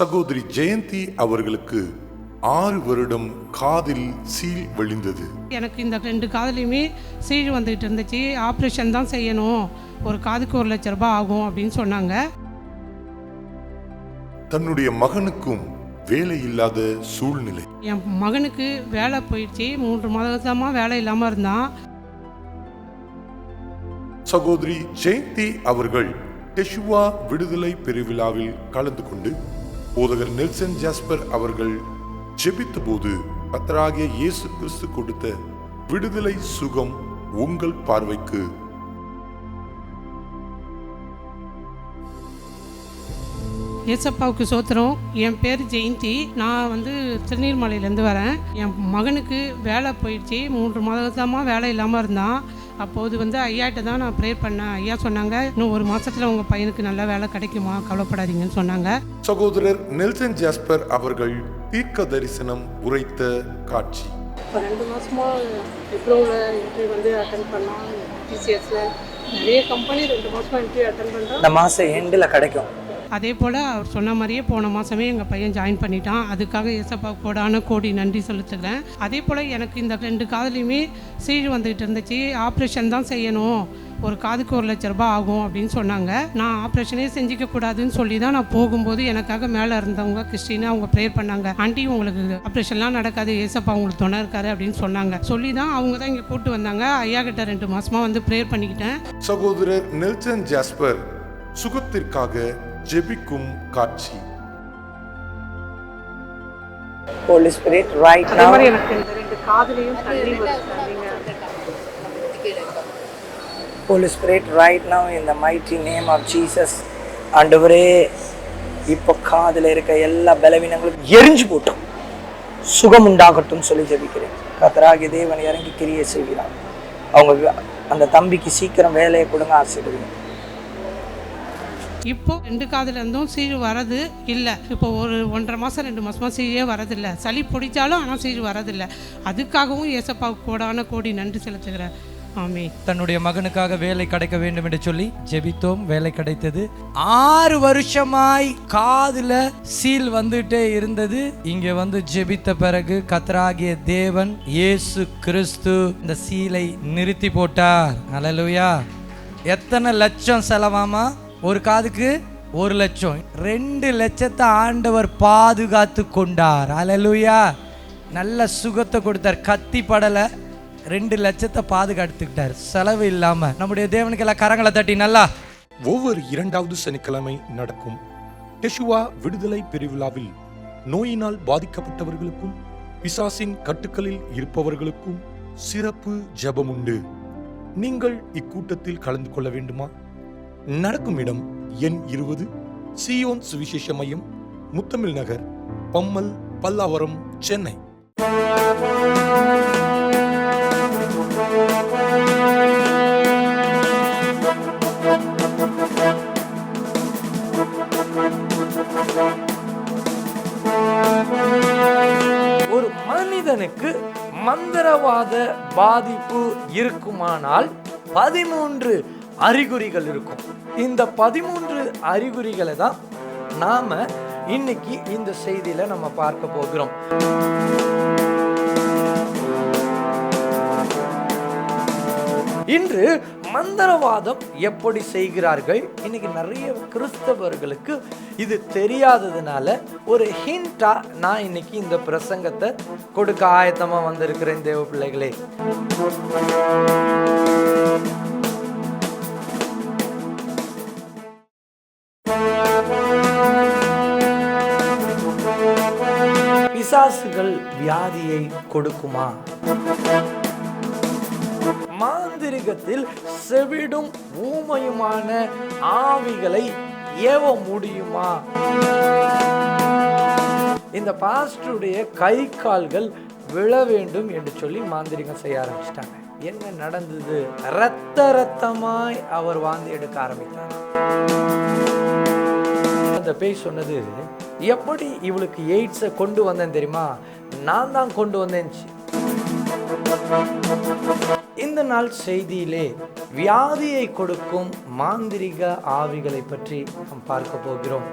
சகோதரி ஜெயந்தி அவர்களுக்கு ஆறு வருடம் காதில் சீல் விழுந்தது. எனக்கு இந்த ரெண்டு காதுலையுமே சீழ் வந்துகிட்டு இருந்துச்சு. ஆப்ரேஷன் தான் செய்யணும். ஒரு காதுக்கு ஒரு லட்ச ரூபாய் ஆகும் அப்படின்னு சொன்னாங்க. தன்னுடைய மகனுக்கும் வேலை இல்லாத சூழ்நிலை. என் மகனுக்கு வேலை போயிடுச்சு. மூன்று மாதமாக வேலை இல்லாமல் இருந்தான். சகோதரி ஜெயந்தி அவர்கள் டெஷுவா விடுதலை பெருவிழாவில் கலந்து கொண்டு போதகர் நெல்சன் ஜாஸ்பர் அவர்கள் ஜெபித்த போது கத்தராகிய இயேசு கிறிஸ்து கொடுத்த விடுதலை சுகம் உங்கள் பார்வைக்கு. ஏசப்பாவுக்கு சோத்திரம். என் பேர் ஜெயந்தி. நான் வந்து திருநீர்மலையிலேருந்து வரேன். என் மகனுக்கு வேலை போயிடுச்சு. மூன்று மாதமாக வேலை இல்லாமல் இருந்தான். அப்போது வந்து ஐயாட்ட தான் நான் ப்ரேயர் பண்ணேன். ஐயா சொன்னாங்க இன்னும் ஒரு மாதத்தில் உங்கள் பையனுக்கு நல்ல வேலை கிடைக்குமா? கவலைப்படாதீங்கன்னு சொன்னாங்க. சகோதரர் நெல்சன் ஜாஸ்பர் அவர்கள் தீர்க்க தரிசனம் உரைத்த காட்சி. இப்போ ரெண்டு மாதமாக விப்ரோவில் இன்டர்வியூ வந்து அட்டன் பண்ணோம் டிசிஎஸில் நிறைய கம்பெனி ரெண்டு மாதமாக இன்டர்வியூ அட்டன் பண்ணுறோம் இந்த மாதம் எண்டில் கிடைக்கும். அதே போல் அவர் சொன்ன மாதிரியே போன மாதமே எங்கள் பையன் ஜாயின் பண்ணிட்டான். அதுக்காக ஏசப்பா கோடான கோடி நன்றி செலுத்துகிறேன். அதே போல் எனக்கு இந்த ரெண்டு காதலையுமே சீழ் வந்துகிட்டு இருந்துச்சு. ஆப்ரேஷன் தான் செய்யணும். ஒரு காதுக்கு ஒரு லட்ச ரூபாய் ஆகும் அப்படின்னு சொன்னாங்க. நான் ஆப்ரேஷனே செஞ்சுக்க கூடாதுன்னு சொல்லி தான் நான் போகும்போது எனக்காக மேலே இருந்தவங்க கிறிஸ்டினா அவங்க ப்ரேயர் பண்ணாங்க. ஆண்டி உங்களுக்கு ஆப்ரேஷன்லாம் நடக்காது. ஏசப்பா உங்களுக்கு துணை இருக்காரு அப்படின்னு சொன்னாங்க. சொல்லி தான் அவங்க தான் இங்கே கூப்பிட்டு வந்தாங்க. ஐயா கிட்ட ரெண்டு மாசமா வந்து ப்ரேயர் பண்ணிக்கிட்டேன். சகோதரர் நெல்சன் ஜாஸ்பர் சுகத்திற்காக ஜெபிக்கும் காட்சி. ஹோலி ஸ்பிரிட் ரைட் அதே மாதிரி எனக்கு இந்த ரெண்டு காதுலையும் தண்ணி holy spirit right in the mighty name of Jesus. ஆண்டவரே இப்போ காதில் இருக்க எல்லா பலவீனங்களும் எரிஞ்சு போட்டோம். சுகம் உண்டாகட்டும் சொல்லி ஜெபிக்கிறேன். கத்தராகி தேவன் இறங்கி கிரியை செய்கிறார். அவங்க அந்த தம்பிக்கு சீக்கிரம் வேலையை கொடுங்க ஆசைப்படுங்க இப்போ ரெண்டு காதுலேருந்தும் சீழ் வரது இல்லை. இப்போ ஒரு ஒன்றரை மாதம் ரெண்டு மாதமாக சீழே வரதில்லை. சளி பிடிச்சாலும் ஆனால் சீழ் வரதில்லை. அதுக்காகவும் ஏசப்பாவுக்கு கோடான கோடி நன்றி செலுத்துகிறேன் ஆமே தன்னுடைய மகனுக்காக வேலை கிடைக்க வேண்டும் என்று சொல்லி ஜெபித்தோம். வேலை கிடைத்தது. ஆறு வருஷமாய் காதுல சீல் வந்துட்டே இருந்தது. இங்க வந்து ஜெபித்த பிறகு கத்தராகிய தேவன் இயேசு கிறிஸ்து இந்த சீலை நிறுத்தி போட்டார். அலலுயா எத்தனை லட்சம் செலவாமா? ஒரு காதுக்கு ஒரு லட்சம். ரெண்டு லட்சத்தை ஆண்டவர் பாதுகாத்து கொண்டார். அலலுயா நல்ல சுகத்தை கொடுத்தார். கத்தி படலை. ரெண்டு லட்சத்தை பாதுகாத்துக்கிட்டார். செலவு இல்லாம. நம்முடைய தேவனுக்கு எல்லாம் கரங்களை தட்டி நல்லா. ஒவ்வொரு இரண்டாவது சனிக்கிழமை நடக்கும். டெஷுவா விடுதலை பெருவிழாவில் நோயினால் பாதிக்கப்பட்டவர்களுக்கும் பிசாசின் கட்டுக்களில் இருப்பவர்களுக்கும் சிறப்பு ஜெபம் உண்டு நீங்கள் இக்கூட்டத்தில் கலந்து கொள்ள வேண்டுமா? நடக்கும் இடம் எண் இருபது சியோன் சுவிசேஷ மையம் முத்தமிழ் நகர் பம்மல் பல்லாவரம் சென்னை. ஒரு மனிதனுக்கு மந்திரவாத பாதிப்பு இருக்குமானால் பதிமூன்று அறிகுறிகள் இருக்கும். இந்த பதிமூன்று அறிகுறிகளை தான் நாம இன்னைக்கு இந்த செய்தியில நம்ம பார்க்க போகிறோம். இன்று மந்திரவாதம் எப்படி செய்கிறார்கள்? இன்னைக்கு நிறைய கிறிஸ்தவர்களுக்கு இது தெரியாததுனால ஒரு ஹிண்டா நான் இன்னைக்கு இந்த பிரசங்கத்தை கொடுக்க ஆயத்தமா வந்திருக்கிறேன் தேவ பிள்ளைகளே பிசாசுகள் வியாதியை கொடுக்குமா? மாந்திரிகத்தில் செவிடும் ஊமையுமான ஆவிகளை ஏவ முடியுமா? இந்த பாஸ்டருடைய கை கால்கள் விழ வேண்டும் என்று சொல்லி மாந்திரிகம் செய்ய ஆரம்பிச்சிட்டாங்க. என்ன நடந்தது? ரத்த ரத்தமாய் அவர் வாந்தி எடுக்க ஆரம்பித்தார். அந்த பேய் சொன்னது எப்படி இவளுக்கு எய்ட்ஸை கொண்டு வந்தேன் தெரியுமா நான் தான் கொண்டு வந்தேன் இந்த நாள் செய்தியிலே வியாதியை கொடுக்கும் மாந்திரிக ஆவிகளை பற்றி நாம் பார்க்க போகிறோம்